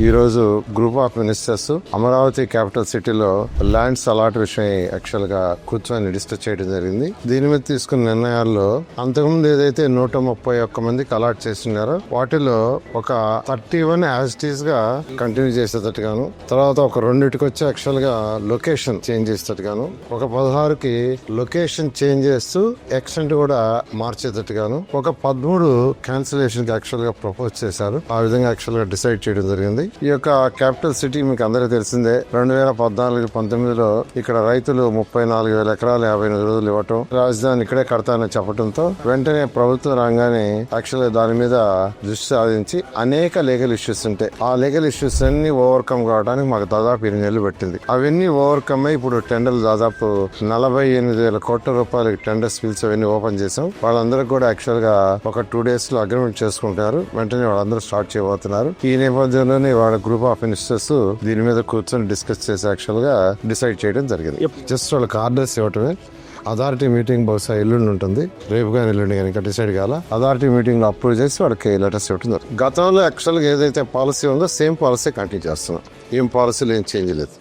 ఈ రోజు group of ministers Amaravati capital సిటీలో ల్యాండ్స్ అలాట్ విషయం యాక్చువల్గా కూర్చొని డిస్కస్ చేయడం జరిగింది. దీని మీద తీసుకున్న నిర్ణయాల్లో అంతకుముందు ఏదైతే నూట ముప్పై ఒక్క మందికి అలాట్ చేస్తున్నారో వాటిలో ఒక థర్టీ వన్ యాజిటీస్గా కంటిన్యూ చేసేటట్టుగాను తర్వాత ఒక రెండింటికి వచ్చి యాక్చువల్గా లొకేషన్ చేంజ్ చేసేటట్టుగాను ఒక పదహారుకి లొకేషన్ చేంజ్ చేస్తూ ఎక్స్టెంట్ కూడా మార్చేటట్టుగాను ఒక పదమూడు క్యాన్సిలేషన్కి యాక్చువల్గా ప్రపోజ్ చేశారు. ఆ విధంగా యాక్చువల్గా డిసైడ్ చేయడం జరిగింది. ఈ యొక్క క్యాపిటల్ సిటీ మీకు అందరికీ తెలిసిందే. రెండు వేల పద్నాలుగు పంతొమ్మిదిలో ఇక్కడ రైతులు ముప్పై నాలుగు వేల ఎకరాలు యాభై ఎనిమిది రోజులు ఇవ్వటం రాజధాని ఇక్కడే కడతానని చెప్పడంతో వెంటనే ప్రభుత్వం రాగానే యాక్చువల్ దాని మీద దృష్టి సాధించి అనేక లీగల్ ఇష్యూస్ ఉంటాయి. ఆ లీగల్ ఇష్యూస్ అన్ని ఓవర్కమ్ కావడానికి మాకు దాదాపు ఎనిమిది నెలలు పెట్టింది. అవన్నీ ఓవర్కమ్ అయి ఇప్పుడు టెండర్లు దాదాపు నలభై ఎనిమిది వేల కోట్ల రూపాయలు టెండర్స్ ఫీల్స్ అవన్నీ ఓపెన్ చేసాం వాళ్ళందరికీ కూడా యాక్చువల్గా ఒక టూ డేస్లో అగ్రిమెంట్ చేసుకుంటారు వెంటనే వాళ్ళందరూ స్టార్ట్ చేయబోతున్నారు. ఈ నేపథ్యంలోనే వాళ్ళ గ్రూప్ ఆఫ్ మినిస్టర్స్ దీని మీద కూర్చొని డిస్కస్ చేసి యాక్చువల్గా డిసైడ్ చేయడం జరిగింది. జస్ట్ వాళ్ళకి ఆర్డర్స్ ఇవ్వటమే. అథారిటీ మీటింగ్ బహుశా ఎల్లుండి ఉంటుంది. రేపు కానీ ఎల్లుండి కానీ ఇంకా డిసైడ్ కాల. అథారిటీ మీటింగ్లో అప్రూవ్ చేసి వాళ్ళకి లెటర్స్ ఇవ్వటం జరుగుతుంది. గతంలో యాక్చువల్గా ఏదైతే పాలసీ ఉందో సేమ్ పాలసీ కంటిన్యూ చేస్తున్నాం. ఏం పాలసీలు ఏం చేంజ్ లేదు.